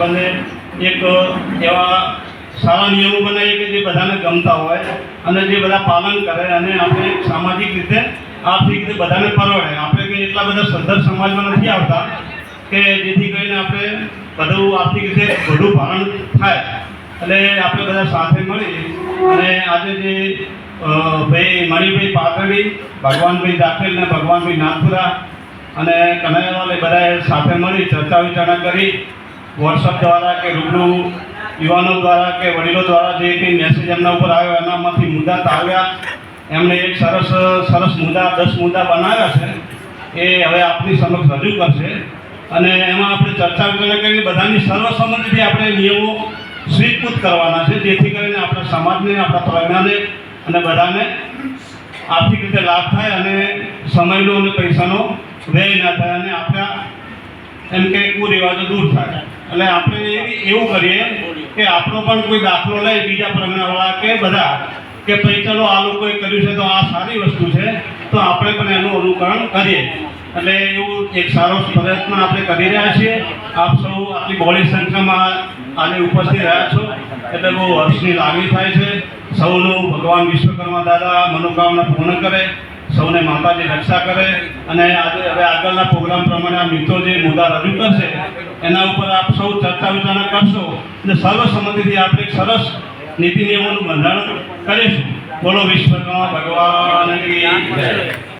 સંબંધે એક, એવા સારા નિયમો બનાવીએ કે જે બધાને ગમતા હોય અને જે બધા પાલન કરે અને આપણે સામાજિક રીતે, આર્થિક રીતે બધાને પરવડે. આપણે કંઈ એટલા બધા સદ્ધર સમાજમાં નથી આવતા કે જેથી કરીને આપણે બધું આર્થિક રીતે વધુ ભારણ થાય. એટલે આપણે બધા સાથે મળી અને આજે જે ભાઈ મણિભાઈ પાટડી ભગવાનભાઈ દાખેલ ને ભગવાનભાઈ નાથપુરા અને કનૈયાલાલ એ બધાએ સાથે મળી ચર્ચા વિચારણા કરી. વોટ્સઅપ દ્વારા કે રૂબરૂ યુવાનો દ્વારા કે વડીલો દ્વારા જે કંઈ મેસેજ એમના ઉપર આવ્યો, એનામાંથી મુદ્દા તાવ્યા. એમને એક સરસ સરસ મુદ્દા, દસ મુદ્દા બનાવ્યા છે. એ હવે આપની સમક્ષ રજૂ કરશે. અને એમાં આપણે ચર્ચા વિચારણા કરીને બધાની સર્વસંમતિથી આપણે નિયમો સ્વીકૃત કરવાના છે, જેથી કરીને આપણા સમાજને, આપણા પ્રજ્ઞાને અને બધાને આર્થિક રીતે લાભ થાય અને સમયનો અને પૈસાનો વ્યય ના થાય અને આપણા એમ કે કુરિવાજો દૂર થાય. એટલે આપણે એવું કરીએ કે આપણો પણ કોઈ દાખલો લઈ, બીજા પ્રજ્ઞાવાળા કે બધા કે ભાઈ ચલો આ લોકોએ કર્યું છે તો આ સારી વસ્તુ છે, તો આપણે પણ એનું અનુકરણ કરીએ. એટલે એવું એક સારો પ્રયત્ન આપણે કરી રહ્યા છીએ. આપ સૌ આટલી બહોળી સંખ્યામાં આજે ઉપસ્થિત રહ્યા છો. એટલે બહુ હર્ષની લાગણી થાય છે. સૌનું ભગવાન વિશ્વકર્મા દાદા મનોકામના પૂર્ણ કરે. સૌને માતાજી રક્ષા કરે અને આજે હવે આગળના પ્રોગ્રામ પ્રમાણે આ મિત્રો જે મુદ્દા રજૂ કરશે. એના ઉપર આપ સૌ ચર્ચા વિચારણા કરશો અને સર્વસંમતિથી આપણે એક સરસ નીતિ નિયમોનું બંધારણ કરીશું. બોલો વિશ્વકર્મા ભગવાન